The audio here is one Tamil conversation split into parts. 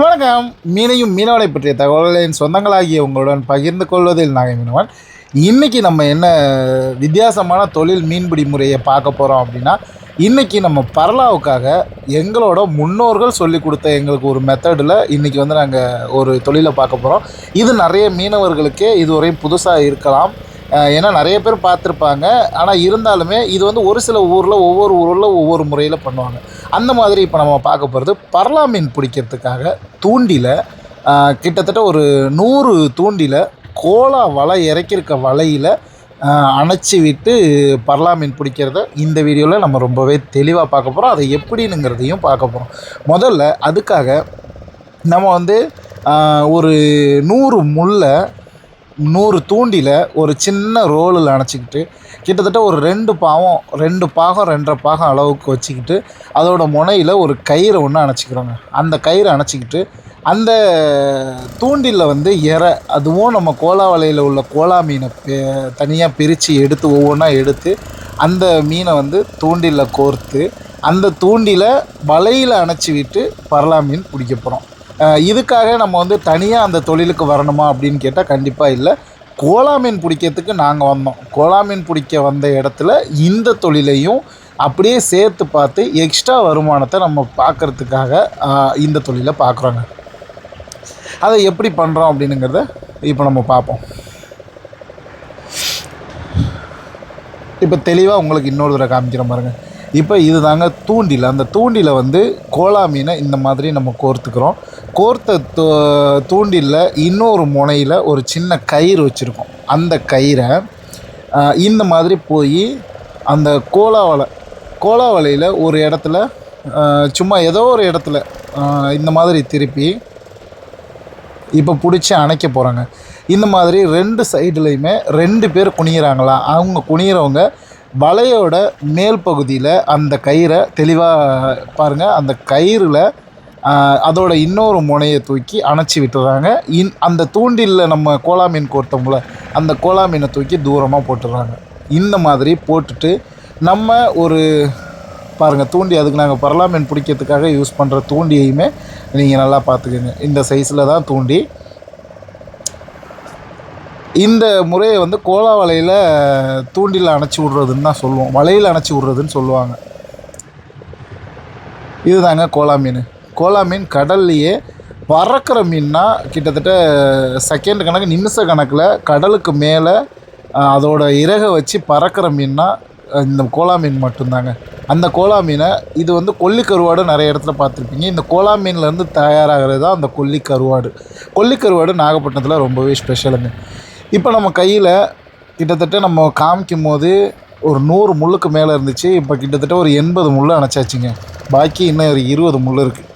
வணக்கம். மீனையும் மீனவனை பற்றிய தகவல்களை என் சொந்தங்களாகிய உங்களுடன் பகிர்ந்து கொள்வதில் நாங்கள் மீனவன். இன்றைக்கி நம்ம என்ன வித்தியாசமான தொழில் மீன்பிடி முறையை பார்க்க போகிறோம் அப்படின்னா இன்றைக்கி நம்ம பரலாவுக்காக எங்களோட முன்னோர்கள் சொல்லி கொடுத்த எங்களுக்கு ஒரு மெத்தடில் இன்றைக்கி வந்து நாங்கள் ஒரு தொழிலை பார்க்க போகிறோம் இது நிறைய மீனவர்களுக்கே இதுவரையும் புதுசாக இருக்கலாம். ஏன்னா நிறைய பேர் பார்த்துருப்பாங்க. ஆனால் இருந்தாலுமே இது வந்து ஒரு சில ஊரில் ஒவ்வொரு ஊரில் ஒவ்வொரு முறையில் பண்ணுவாங்க. அந்த மாதிரி இப்போ நம்ம பார்க்க போகிறது பரலா மீன் பிடிக்கிறதுக்காக தூண்டில கிட்டத்தட்ட ஒரு நூறு தூண்டில கோலா வலை இறக்கியிருக்க வலையில் அணைச்சி விட்டு பரலா மீன் பிடிக்கிறத இந்த வீடியோவில் நம்ம ரொம்பவே தெளிவாக பார்க்க போகிறோம் அதை எப்படினுங்கிறதையும் பார்க்க போகிறோம் முதல்ல அதுக்காக நம்ம வந்து ஒரு நூறு முள்ளை நூறு தூண்டியில் ஒரு சின்ன ரோலில் அணைச்சிக்கிட்டு கிட்டத்தட்ட ஒரு ரெண்டு பாவம் ரெண்டு பாகம் ரெண்டரை பாகம் அளவுக்கு வச்சுக்கிட்டு அதோட முனையில் ஒரு கயிறை ஒன்று அணைச்சிக்கிறோங்க. அந்த கயிறை அணைச்சிக்கிட்டு அந்த தூண்டிலில் வந்து இறை அதுவும் நம்ம கோலா வலையில் உள்ள கோலா மீனை தனியாக பிரித்து எடுத்து ஒவ்வொன்றா எடுத்து அந்த மீனை வந்து தூண்டிலில் கோர்த்து அந்த தூண்டில வலையில் அணைச்சி விட்டு பரலா மீன் பிடிக்க போகிறோம் இதுக்காக நம்ம வந்து தனியாக அந்த தொழிலுக்கு வரணுமா அப்படின்னு கேட்டால் கண்டிப்பாக இல்லை. கோலா மீன் பிடிக்கிறதுக்கு நாங்கள் வந்தோம். கோலா மீன் பிடிக்க வந்த இடத்துல இந்த தொழிலையும் அப்படியே சேர்த்து பார்த்து எக்ஸ்ட்ரா வருமானத்தை நம்ம பார்க்கறதுக்காக இந்த தொழிலை பார்க்குறோங்க அதை எப்படி பண்ணுறோம் அப்படின்னுங்கிறத இப்போ நம்ம பார்ப்போம். இப்போ தெளிவாக உங்களுக்கு இன்னொரு தடவை காமிக்கிற பாருங்க இப்போ இது தாங்க தூண்டில். அந்த தூண்டில் வந்து கோலா மீனை இந்த மாதிரி நம்ம கோர்த்துக்கிறோம். கோர்த்த தூ தூண்டிலில் இன்னொரு முனையில் ஒரு சின்ன கயிறு வச்சுருக்கோம். அந்த கயிறை இந்த மாதிரி போய் அந்த கோலா வலை கோலா வலையில் ஒரு இடத்துல சும்மா ஏதோ ஒரு இடத்துல இந்த மாதிரி திருப்பி இப்போ பிடிச்சி அணைக்க போகிறாங்க இந்த மாதிரி ரெண்டு சைடுலையுமே ரெண்டு பேர் குனிகிறாங்களா அவங்க குனிகிறவங்க வலையோட மேல் பகுதியில் அந்த கயிறை தெளிவாக பாருங்கள் அந்த கயிறில் அதோட இன்னொரு முனையை தூக்கி அணைச்சி விட்டுறாங்க. இன் அந்த தூண்டிலில் நம்ம கோலா மீன் கோர்த்தோம்ல அந்த கோலா மீனை தூக்கி தூரமாக போட்டுடுறாங்க இந்த மாதிரி போட்டுட்டு நம்ம ஒரு பாருங்கள் தூண்டி அதுக்கு நாங்கள் பரலா மீன் பிடிக்கிறதுக்காக யூஸ் பண்ணுற தூண்டியையுமே நீங்கள் நல்லா பார்த்துக்கோங்க. இந்த சைஸில் தான் தூண்டி. இந்த முறையை வந்து கோலா வலையில் தூண்டில் அணைச்சி விட்றதுன்னு தான் சொல்லுவோம். வலையில் அணைச்சி விட்றதுன்னு சொல்லுவாங்க. இதுதாங்க கோலா மீன். கோலா மீன் கடல்லையே பறக்கிற மீன்னா கிட்டத்தட்ட செகண்ட் கணக்கு நிமிஷ கணக்கில் கடலுக்கு மேலே அதோட இறகை வச்சு பறக்கிற மீன்னா இந்த கோலா மீன் மட்டும்தாங்க. அந்த கோலா மீனை இது வந்து கொல்லி கருவாடு நிறைய இடத்துல பார்த்துருப்பீங்க. இந்த கோலா மீன்லேருந்து தயாராகிறது தான் அந்த கொல்லி கருவாடு கொல்லி கருவாடு நாகப்பட்டினத்தில் ரொம்பவே ஸ்பெஷலுங்க இப்போ நம்ம கையில் கிட்டத்தட்ட நம்ம காமிக்கும் போது ஒரு நூறு முள்ளுக்கு மேலே இருந்துச்சு. இப்போ கிட்டத்தட்ட ஒரு எண்பது முள் அணைச்சாச்சுங்க. பாக்கி இன்னும் ஒரு இருபது முள் இருக்குது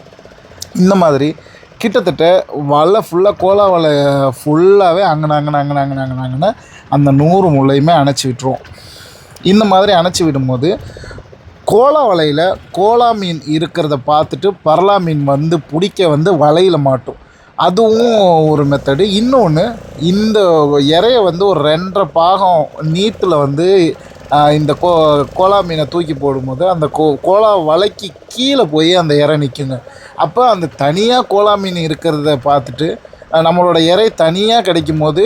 இந்த மாதிரி கிட்டத்தட்ட வலை ஃபுல்லாக கோலா வலை ஃபுல்லாகவே அங்கே அங்கே அங்கே அங்கே அங்கன அந்த நூறு முள்ளையுமே அணைச்சி விட்டுருவோம் இந்த மாதிரி அணைச்சி விடும்போது கோலா வலையில் கோலா மீன் இருக்கிறத பார்த்துட்டு பரலா மீன் வந்து பிடிக்க வந்து வலையில் மாட்டும். அதுவும் ஒரு மெத்தடு இன்னொன்று இந்த இறைய வந்து ஒரு ரெண்டரை பாகம் நீத்தில் வந்து இந்த கோ கோலா மீனை தூக்கி போடும்போது அந்த கோ கோலா வலைக்கு கீழே போய் அந்த இறை நிற்குங்க அப்போ அந்த தனியாக கோலா மீன் இருக்கிறத பார்த்துட்டு நம்மளோட இறை தனியாக கிடைக்கும் போது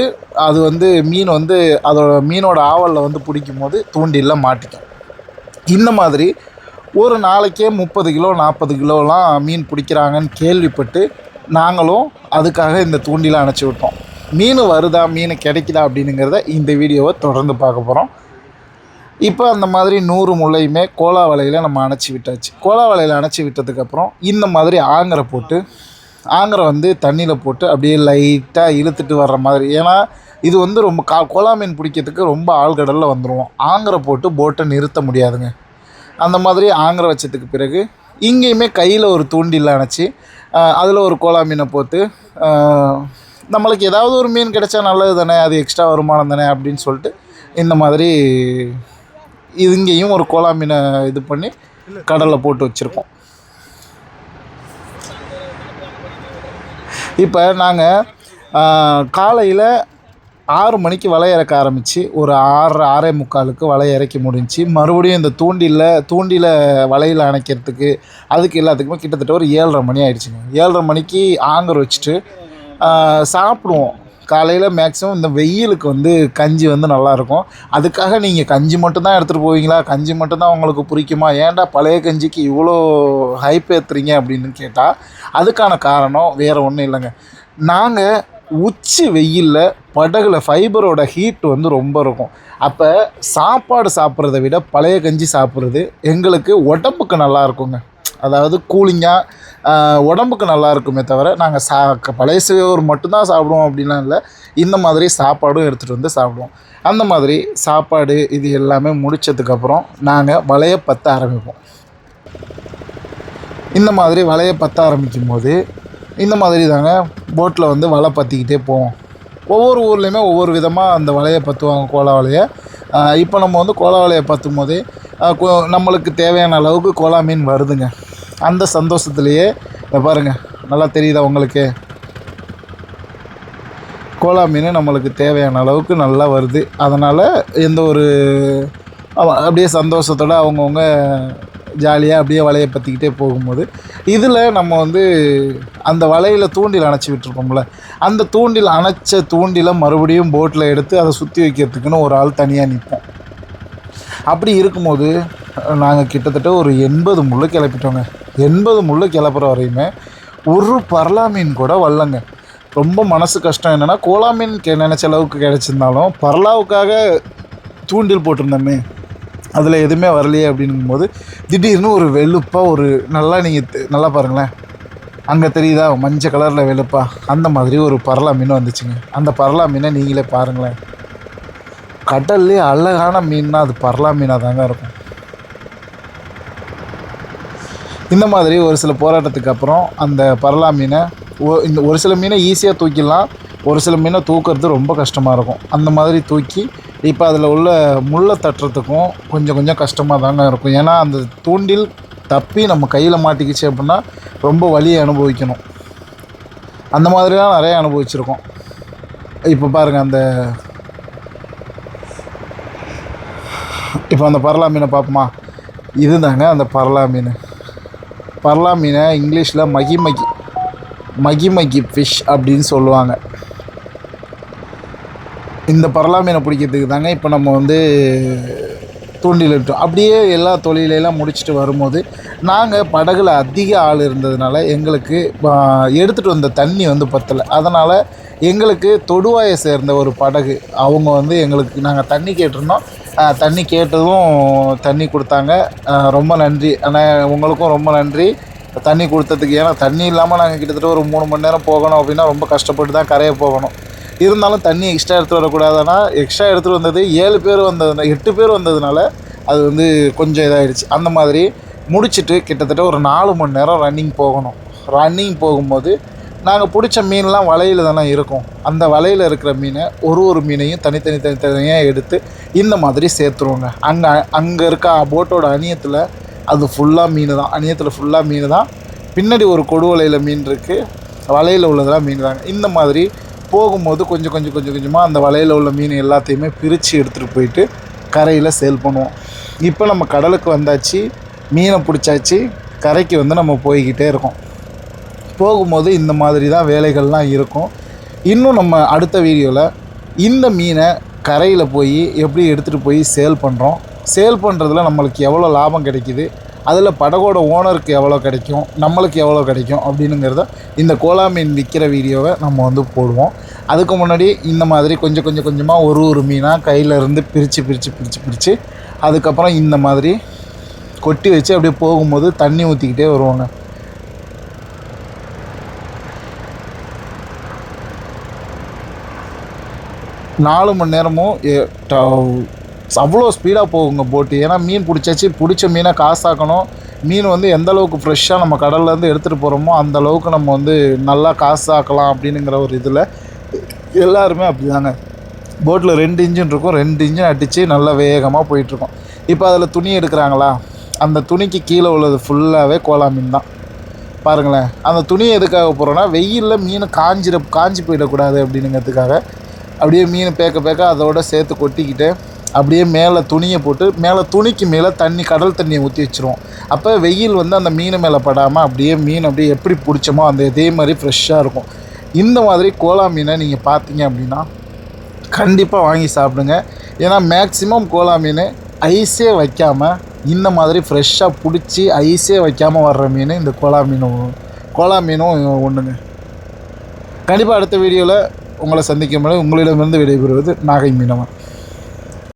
அது வந்து மீன் வந்து அதோட மீனோட ஆவலில் வந்து பிடிக்கும் போது தூண்டிலில் மாட்டிக்கும். இந்த மாதிரி ஒரு நாளைக்கே முப்பது கிலோ நாற்பது கிலோலாம் மீன் பிடிக்கிறாங்கன்னு கேள்விப்பட்டு நாங்களும் அதுக்காக இந்த தூண்டில அணைச்சி விட்டோம். மீன் வருதா மீன் கிடைக்குதா அப்படின்னுங்கிறத இந்த வீடியோவை தொடர்ந்து பார்க்க போகிறோம் இப்போ அந்த மாதிரி நூறு முள்ளையுமே கோலா வலையில் நம்ம அணைச்சி விட்டாச்சு. கோலா வலையில் அணைச்சி விட்டதுக்கப்புறம் இந்த மாதிரி ஆங்கரை போட்டு ஆங்கரை வந்து தண்ணியில் போட்டு அப்படியே லைட்டாக இழுத்துட்டு வர்ற மாதிரி. ஏன்னா இது வந்து ரொம்ப கா கோலா மீன் பிடிக்கிறதுக்கு ரொம்ப ஆழ்கடலில் வந்துடுவோம் ஆங்கரை போட்டு போட்டை நிறுத்த முடியாதுங்க. அந்த மாதிரி ஆங்கரை வச்சதுக்கு பிறகு இங்கேயுமே கையில் ஒரு தூண்டில் அணைச்சி அதில் ஒரு கோலா மீனை போட்டு நம்மளுக்கு ஏதாவது ஒரு மீன் கிடைச்சா நல்லது தானே அது எக்ஸ்ட்ரா வருமானம் தானே அப்படின்னு சொல்லிட்டு இந்த மாதிரி இது இங்கேயும் ஒரு கோலா மீனை இது பண்ணி கடலில் போட்டு வச்சுருக்கோம் இப்போ நாங்கள் காலையில் ஆறு மணிக்கு வலை இறக்க ஆரம்பித்து ஒரு ஆறு ஆறே முக்காலுக்கு வலை இறக்கி முடிஞ்சு மறுபடியும் இந்த தூண்டிலில் தூண்டில வலையில் அணைக்கிறதுக்கு அதுக்கு எல்லாத்துக்குமே கிட்டத்தட்ட ஒரு ஏழரை மணி ஆயிடுச்சுங்க. ஏழரை மணிக்கு ஆங்கர் வச்சுட்டு சாப்பிடுவோம். காலையில் மேக்ஸிமம் இந்த வெயிலுக்கு வந்து கஞ்சி வந்து நல்லாயிருக்கும். அதுக்காக நீங்கள் கஞ்சி மட்டும்தான் எடுத்துகிட்டு போவீங்களா? கஞ்சி மட்டும்தான் உங்களுக்கு பிடிக்குமா? ஏன்டா பழைய கஞ்சிக்கு இவ்வளோ ஹைப் ஏற்றுறீங்க அப்படின்னு கேட்டால் அதுக்கான காரணம் வேறு ஒன்றும் இல்லைங்க. நாங்கள் உச்சி வெயிலில் படகுல ஃபைபரோட ஹீட் வந்து ரொம்ப இருக்கும். அப்போ சாப்பாடு சாப்பிட்றத விட பழைய கஞ்சி சாப்பிட்றது எங்களுக்கு உடம்புக்கு நல்லா இருக்குங்க. அதாவது கூலிங்காக உடம்புக்கு நல்லா இருக்குமே தவிர நாங்கள் சா பழைய சோறு மட்டும்தான் சாப்பிடுவோம் அப்படிலாம் இல்லை. இந்த மாதிரி சாப்பாடும் எடுத்துகிட்டு வந்து சாப்பிடுவோம். அந்த மாதிரி சாப்பாடு இது எல்லாமே முடிச்சதுக்கப்புறம் நாங்கள் வலையை பற்ற ஆரம்பிப்போம். இந்த மாதிரி வலையை பற்ற ஆரம்பிக்கும் போது இந்த மாதிரி தாங்க போட்டில் வந்து வலை பற்றிக்கிட்டே போவோம். ஒவ்வொரு ஊர்லேயுமே ஒவ்வொரு விதமாக அந்த வலையை பற்றுவாங்க கோலா வலையை இப்போ நம்ம வந்து கோலா வலையை பற்றும் போதே நம்மளுக்கு தேவையான அளவுக்கு கோலா மீன் வருதுங்க. அந்த சந்தோஷத்துலேயே இதை பாருங்கள் நல்லா தெரியுதா உங்களுக்கு? கோலா மீன் நம்மளுக்கு தேவையான அளவுக்கு நல்லா வருது. அதனால் எந்த ஒரு அப்படியே சந்தோஷத்தோட அவங்கவுங்க ஜாலியாக அப்படியே வலையை பற்றிக்கிட்டே போகும்போது இதில் நம்ம வந்து அந்த வலையில் தூண்டில் அணைச்சி விட்டுருப்போம்ல அந்த தூண்டில் அணைச்ச தூண்டிலை மறுபடியும் போட்டில் எடுத்து அதை சுற்றி வைக்கிறதுக்குன்னு ஒரு ஆள் தனியாக நிற்போம் அப்படி இருக்கும்போது நாங்கள் கிட்டத்தட்ட ஒரு எண்பது முள்ளு கிளப்பிட்டோங்க. எண்பது முள்ளு கிளப்புற வரையுமே ஒரு பரலா மீன் கூட வரலங்க. ரொம்ப மனசு கஷ்டம் என்னென்னா கோலா மீன் கெ நினச்ச அளவுக்கு கிடச்சிருந்தாலும் பரலாவுக்காக தூண்டில் போட்டிருந்தோமே அதில் எதுவுமே வரலையே அப்படிங்கும்போது திடீர்னு ஒரு வெளுப்பாக ஒரு நல்லா நீங்கள் நல்லா பாருங்களேன். அங்கே தெரியுதா? மஞ்சள் கலரில் வெளுப்பா. அந்த மாதிரி ஒரு பரலா மீன் வந்துச்சுங்க. அந்த பரலா மீனை நீங்களே பாருங்களேன். கடல்லே அழகான மீன்னா அது பரலா மீனாக தாங்க இருக்கும். இந்த மாதிரி ஒரு சில போராட்டத்துக்கு அப்புறம் அந்த பரலா மீனை இந்த ஒரு சில மீனை ஈஸியாக தூக்கிடலாம் ஒரு சில மீனை தூக்குறது ரொம்ப கஷ்டமாக இருக்கும். அந்த மாதிரி தூக்கி இப்போ அதில் உள்ள முள்ளை தட்டுறதுக்கும் கொஞ்சம் கொஞ்சம் கஷ்டமாக தாங்க இருக்கும். ஏன்னா அந்த தூண்டில் தப்பி நம்ம கையில் மாட்டிக்கிச்சு அப்படின்னா ரொம்ப வலியை அனுபவிக்கணும். அந்த மாதிரிலாம் நிறைய அனுபவிச்சிருக்கோம். இப்போ பாருங்கள் அந்த இப்போ அந்த பரலா மீனை பார்ப்போமா? இதுதாங்க அந்த பரலா மீன். பர்லா மீனை இங்கிலீஷில் மகிமகி மகிமகி ஃபிஷ் அப்படின்னு சொல்லுவாங்க. இந்த பரலா மீனை பிடிக்கிறதுக்கு தாங்க இப்போ நம்ம வந்து தூண்டிலிட்டோம் அப்படியே எல்லா தொழிலையெல்லாம் முடிச்சுட்டு வரும்போது நாங்கள் படகுல அதிக ஆள் இருந்ததுனால எங்களுக்கு எடுத்துகிட்டு வந்த தண்ணி வந்து பத்தலை. அதனால் எங்களுக்கு தொடுவாயை சேர்ந்த ஒரு படகு அவங்க வந்து எங்களுக்கு நாங்கள் தண்ணி கேட்டிருந்தோம். தண்ணி கேட்டதும் தண்ணி கொடுத்தாங்க. ரொம்ப நன்றி. ஆனால் உங்களுக்கும் ரொம்ப நன்றி. தண்ணி கொடுத்ததுக்கு ஏன்னா தண்ணி இல்லாமல் நாங்கள் கிட்டத்தட்ட ஒரு மூணு மணி நேரம் போகணும் அப்படின்னா ரொம்ப கஷ்டப்பட்டு தான் கரையை போகணும். இருந்தாலும் தண்ணி எக்ஸ்ட்ரா எடுத்துகிட்டு வரக்கூடாதுன்னா எக்ஸ்ட்ரா எடுத்துகிட்டு வந்தது ஏழு பேர் வந்ததுனால எட்டு பேர் வந்ததுனால அது வந்து கொஞ்சம் இதாகிடுச்சு அந்த மாதிரி முடிச்சுட்டு கிட்டத்தட்ட ஒரு நாலு மணி நேரம் ரன்னிங் போகணும். ரன்னிங் போகும்போது நாங்கள் பிடிச்ச மீன்லாம் வலையில் தானே இருக்கும். அந்த வலையில் இருக்கிற மீனை ஒரு ஒரு மீனையும் தனித்தனி தனித்தனியாக எடுத்து இந்த மாதிரி சேர்த்துருவோங்க. அங்கே அங்கே இருக்க போட்டோட அணியத்தில் அது ஃபுல்லாக மீன் தான் அணியத்தில் ஃபுல்லாக மீன் தான் பின்னாடி ஒரு கொடுவலையில் மீன் இருக்குது வலையில் உள்ளதெல்லாம் மீன் தாங்க இந்த மாதிரி போகும்போது கொஞ்சம் கொஞ்சம் கொஞ்சம் கொஞ்சமாக அந்த வலையில் உள்ள மீன் எல்லாத்தையுமே பிரித்து எடுத்துகிட்டு போயிட்டு கரையில் சேல் பண்ணுவோம். இப்போ நம்ம கடலுக்கு வந்தாச்சு மீனை பிடிச்சாச்சு கரைக்கு வந்து நம்ம போய்கிட்டே இருக்கோம். போகும்போது இந்த மாதிரி தான் வேலைகள்லாம் இருக்கும். இன்னும் நம்ம அடுத்த வீடியோவில் இந்த மீனை கரையில் போய் எப்படி எடுத்துகிட்டு போய் சேல் பண்ணுறோம் சேல் பண்ணுறதுல நம்மளுக்கு எவ்வளோ லாபம் கிடைக்குது? அதில் படகோட ஓனருக்கு எவ்வளோ கிடைக்கும்? நம்மளுக்கு எவ்வளோ கிடைக்கும்? அப்படின்னுங்கிறத இந்த கோலா மீன் விற்கிற வீடியோவை நம்ம வந்து போடுவோம். அதுக்கு முன்னாடி இந்த மாதிரி கொஞ்சம் கொஞ்சம் கொஞ்சமாக ஒரு ஒரு மீனாக கையில் இருந்து பிரித்து பிரித்து பிரித்து பிரித்து அதுக்கப்புறம் இந்த மாதிரி கொட்டி வச்சு அப்படியே போகும்போது தண்ணி ஊற்றிக்கிட்டே வருவாங்க. நாலு மணி நேரமும் ட- அவ்வளோ ஸ்பீடாக போகுங்க போட்டு ஏன்னா மீன் பிடிச்சாச்சு பிடிச்ச மீனை காசாக்கணும். மீன் வந்து எந்த அளவுக்கு ஃப்ரெஷ்ஷாக நம்ம கடல்லேருந்து எடுத்துகிட்டு போகிறோமோ அந்த அளவுக்கு நம்ம வந்து நல்லா காசாக்கலாம் அப்படின்னுங்கிற ஒரு இதில் எல்லாருமே அப்படிதாங்க. போட்டில் ரெண்டு இன்ஜின் இருக்கும் ரெண்டு இன்ஜின் அடித்து நல்லா வேகமாக போயிட்டுருக்கோம். இப்போ அதில் துணி எடுக்கிறாங்களா? அந்த துணிக்கு கீழே உள்ளது ஃபுல்லாகவே கோலா மீன் தான். பாருங்களேன். அந்த துணி எதுக்காக போகிறோன்னா வெயிலில் மீன் காஞ்சிட காஞ்சி போயிடக்கூடாது அப்படின்னுங்கிறதுக்காக அப்படியே மீன் பேக்க பேக்க அதோட சேர்த்து கொட்டிக்கிட்டு அப்படியே மேலே துணியை போட்டு மேலே துணிக்கு மேலே தண்ணி கடல் தண்ணியை ஊற்றி வச்சுருவோம். அப்போ வெயில் வந்து அந்த மீன் மேலே படாமல் அப்படியே மீன் அப்படியே எப்படி பிடிச்சோமோ அந்த இதே மாதிரி ஃப்ரெஷ்ஷாக இருக்கும். இந்த மாதிரி கோலா மீனை நீங்கள் பார்த்தீங்க அப்படின்னா கண்டிப்பாக வாங்கி சாப்பிடுங்க. ஏன்னா மேக்ஸிமம் கோலா மீன் ஐஸே வைக்காமல் இந்த மாதிரி ஃப்ரெஷ்ஷாக பிடிச்சி ஐஸே வைக்காமல் வர்ற மீன் இந்த கோலா மீனும் கோலா மீனும் ஒன்றுங்க கண்டிப்பாக அடுத்த வீடியோவில் உங்களை சந்திக்கும் போது உங்களிடமிருந்து விடைபெறுவது நாகை மீனவன்.